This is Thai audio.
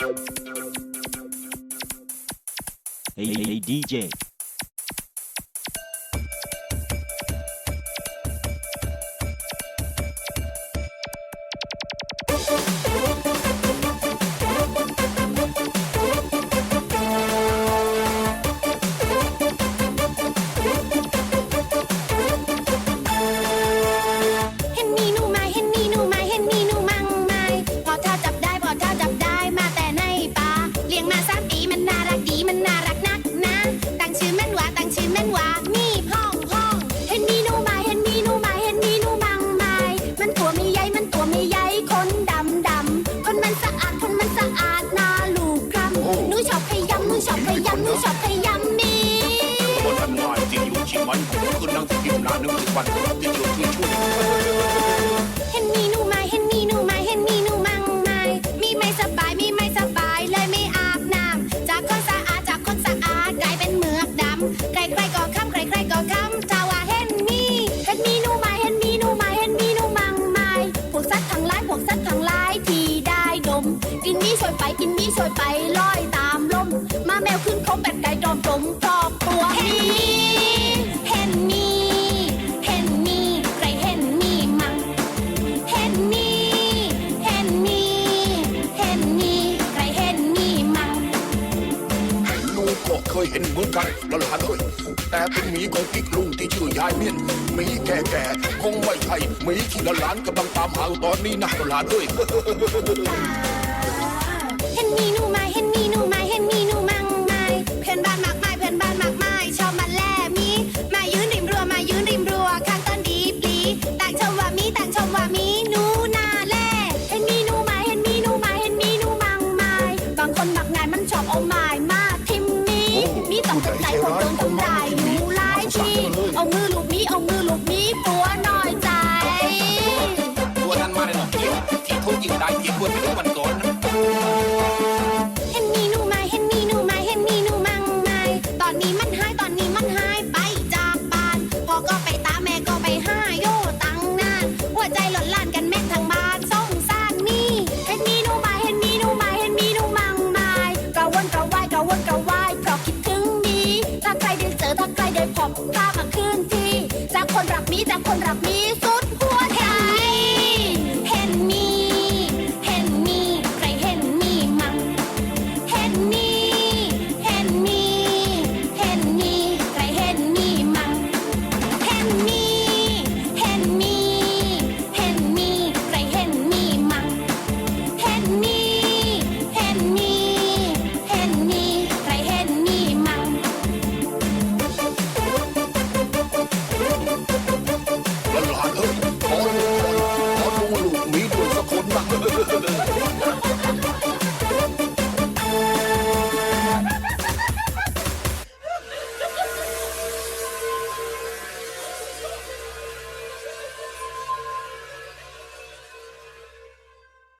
Hey, hey, hey, DJ. งที่พิมพ์นานนึงทุกวันที่อยู่ช่ช่วยเห็นมีหนูไหมเห็นมีหนูไหมเห็นมีหนูมั่งไหมมีไม่สบายมีไม่สบายเลยไม่อาบน้ำจากคนสะอาดจากคนสะอาดกลายเป็นเหมือกดำใครใครๆก็ค้ำใครใครๆก็ค้ำถ้าว่าเห็นมีเห็นมีหนูไหมเห็นมีหนูไหมเห็นมีหนูมั่งไหมพวกสัตว์ทั้งหลายพวกสัตว์ทั้งหลายที่ได้ดม กินมีช่วยไปกินมีช่วยไปลอยตามลมมาแมวขึ้นคงเป็ดไก่จอมจมครอบครัวเห็นมี เคยเห็นเหมือนกันหลานเอ้ยแต่เป็นหมีของกิ๊กลุงที่ชื่อยายเมียนหมีแก่แก่คงไม่ใช่หมีที่หลานกำลังตามหาตอนนี้นะหลานเอ้ย มีต้องตกใจคนโดนทำร้ายอยู่หลายทีเอามือลูกมีเอามือลูกมีปว คนรักมีแต่คนรักมีส